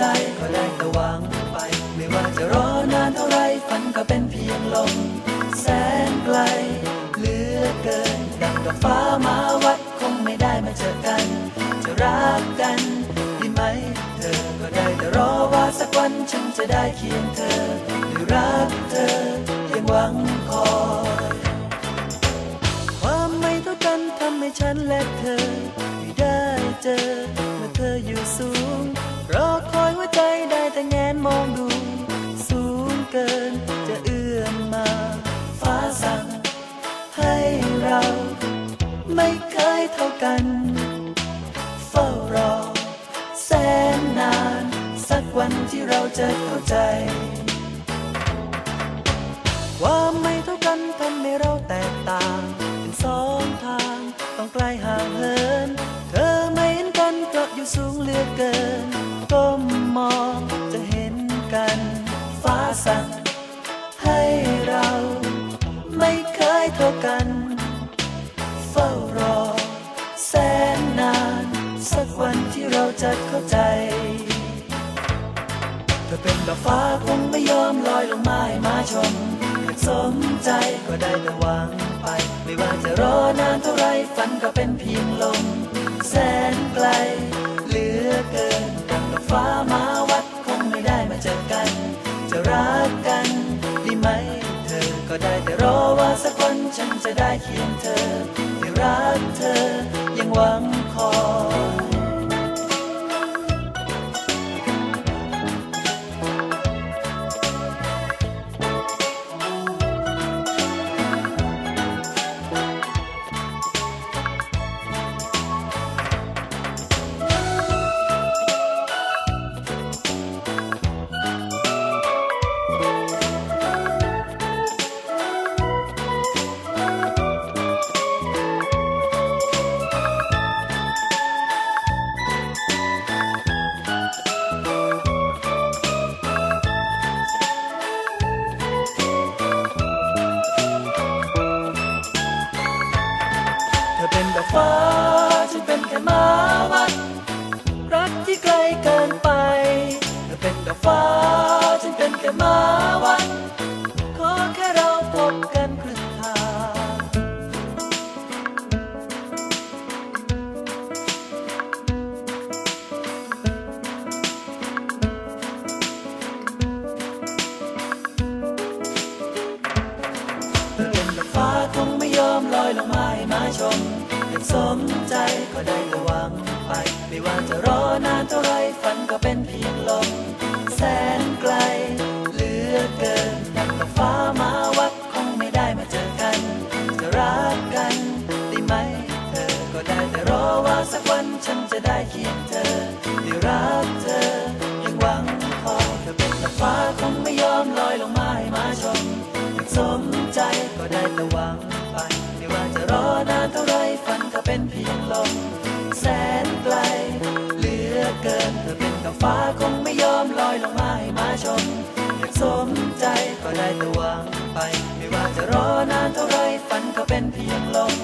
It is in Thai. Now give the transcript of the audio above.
จก็ได้แต่วางไป ไม่ว่าจะรอนานเท่าไรฝันก็เป็นเพียงลมแสนไกลเหลือเกินดังกับฟ้ามาวัดคงไม่ได้มาเจอกัน จะรักกันได้ไหม เธอก็ได้แต่รอว่าสักวันฉันจะได้เคียงเธอหรือรักเธอยังหวังคอย แต่แงนมองดู สูงเกินจะเอื้อมมา ฟ้าสั่งให้เรา ไม่เคยเท่ากัน เฝ้ารอ แสนนาน สักวันที่เราจะเข้าใจ ความไม่เท่ากันทำให้เราแตกต่าง เป็นสองทางต้องไกลห่างเหิน สั่งให้เราไม่เคยเท่ากัน เฝ้ารอแสนนาน สักวันที่เราจะเข้าใจ เธอเป็นดอกฟ้าคงไม่ยอมลอยลงมาให้มาชมสมใจก็ได้แต่หวังไป ไม่ว่าจะรอนานเท่าไรฝันก็เป็นเพียงลมแส ก็ได้แต่รอว่าสักวันฉันจะได้เคียงเธอที่รักเธอยังหวัง คอยเธอเป็นดอกฟ้าฉันเป็นแค่มาวัด รักที่ไกลเกินไปเธอเป็นดอกฟ้าฉันเป็นแค่มาวัด ขอแค่เราพบกันครึ่งทางเธอเป็นดอกฟ้าคงไม่ยอมลอยลงมาให้มาชม สมใจก็ได้แต่หวังไป ไม่ว่าจะรอนานเท่าไรฝันก็เป็นเพียงลมแสนไกล เหลือเกินดังดอกฟ้ามาวัดคงไม่ได้มาเจอกัน จะรักกันได้ไหมเธอ ก็ได้แต่รอว่าสักวันฉันจะได้เคียงเธอ นานเท่าไรฝันก็เป็นเพียงลม